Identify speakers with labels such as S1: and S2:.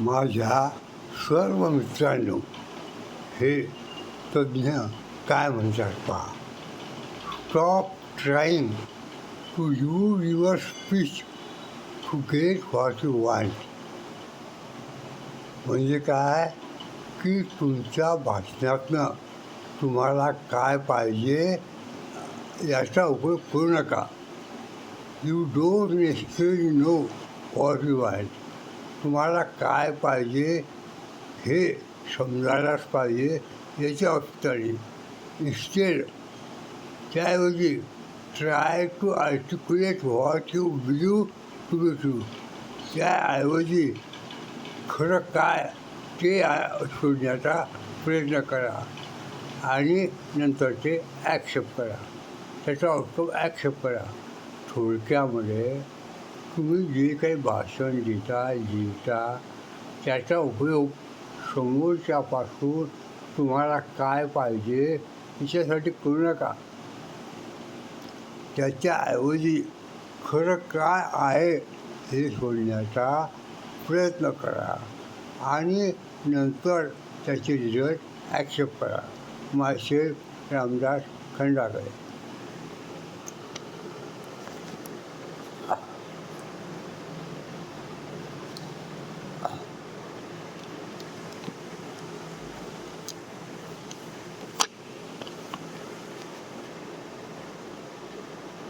S1: माझ्या सर्व मित्रांनो हे तज्ज्ञ काय म्हणतात पहा? Stop trying to use your speech to get what you want म्हणजे काय? की तुमच्या भाषणातनं तुम्हाला काय पाहिजे याचा उपयोग करू नका. You don't necessary know what you want तुम्हाला काय पाहिजे हे समजायलाच पाहिजे. याच्या अर्थाने इन्स्टेड त्याऐवजी try to articulate what you believe to be true त्याऐवजी खरं काय ते शोधण्याचा प्रयत्न करा आणि नंतर ते ॲक्सेप्ट करा. त्याचा अर्थ ॲक्सेप्ट करा. थोडक्यामध्ये तुम्ही जे काही भाषण देता लिहिता त्याचा उपयोग समोरच्यापासून तुम्हाला काय पाहिजे याच्यासाठी करू नका. त्याच्याऐवजी खरं काय आहे हे शोधण्याचा प्रयत्न करा आणि नंतर त्याचे रिझल्ट ॲक्सेप्ट करा. माशे रामदास खंडाकडे আল্লাহ